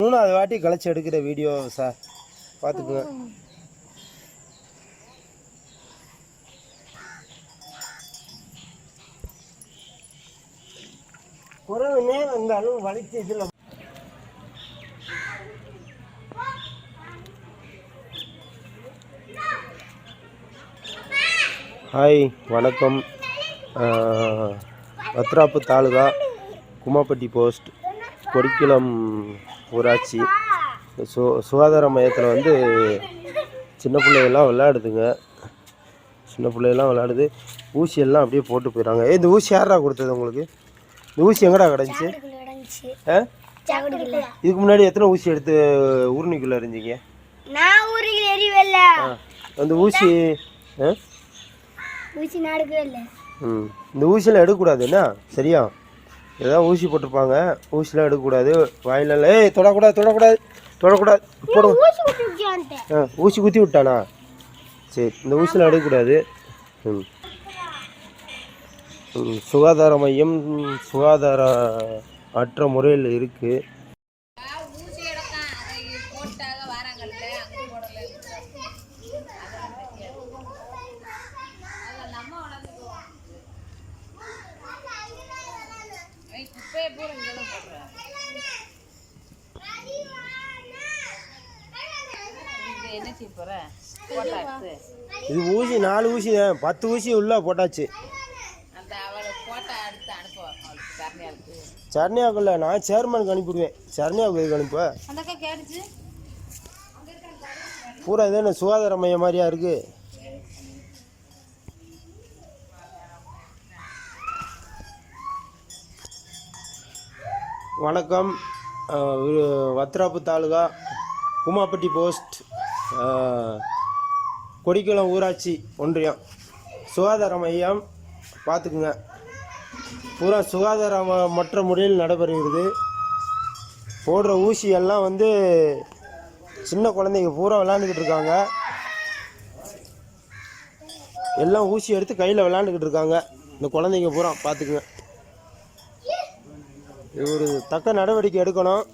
மூணாவது வாட்டி களைச்சி எடுக்கிற வீடியோ சார் பார்த்துக்குங்க. குறவுனே வந்தாலும் வலிச்சு இதில். ஹாய் வணக்கம். ஆஹ், வத்ராப்பு தாலுகா குமாப்பட்டி போஸ்ட். கொடிக்குளம் ஊராட்சி. சு சுகாதார மையத்தில் வந்து சின்ன பிள்ளைகள்லாம் விளையாடுதுங்க. சின்ன பிள்ளைகள்லாம் விளையாடுது. ஊசி எல்லாம் அப்படியே போட்டு போயிடறாங்க. ஏய் இந்த ஊசி யாரா கொடுத்தது உங்களுக்கு? இந்த ஊசி எங்கடா கிடந்துச்சு ஆ? இதுக்கு முன்னாடி எத்தனை ஊசி எடுத்து ஊர்னிக்குள்ளே இருந்தீங்க அந்த ஊசி ஊசி ம். இந்த ஊசியெல்லாம் எடுக்கக்கூடாது என்ன? சரியா? ஏதாவது ஊசி போட்டிருப்பாங்க. ஊசிலாம் எடுக்கக்கூடாது. வாயிலெல்லாம் ஏய் தொடக்கூடாது தொடக்கூடாது தொடக்கூடாது. போடுங்க ஆ ஊசி குத்தி விட்டானா? சரி இந்த ஊசிலாம் எடுக்கக்கூடாது. ம், சுகாதார மையம் சுகாதார அற்ற முறையில் இருக்குது என்ன செய்ய போற? போட்டா எடுத்து இது ஊசி நாலு ஊசி தான் பத்து ஊசி உள்ளே போட்டாச்சு. சரணியாவுக்குள்ள நான் சேர்மனுக்கு அனுப்பிவிடுவேன். சரணியாவுக்கு எதுக்கு அனுப்ப பூரா இது என்ன சுகாதார மையம் மாதிரியா இருக்கு? வணக்கம். வத்ராப்பு தாலுகா குமாப்பட்டி போஸ்ட் கொடிக்குளம் ஊராட்சி ஒன்றியம். சுகாதார மையம் பார்த்துக்குங்க. பூரா சுகாதாரமற்ற முறையில் நடைபெறுகிறது. போடுற ஊசி எல்லாம் வந்து சின்ன குழந்தைங்க பூரா விளாண்டுக்கிட்டு இருக்காங்க. எல்லாம் ஊசி எடுத்து கையில் விளாண்டுக்கிட்டு இருக்காங்க. இந்த குழந்தைங்க பூரா பார்த்துக்குங்க. ஒரு தக்க நடவடிக்கை எடுக்கணும்.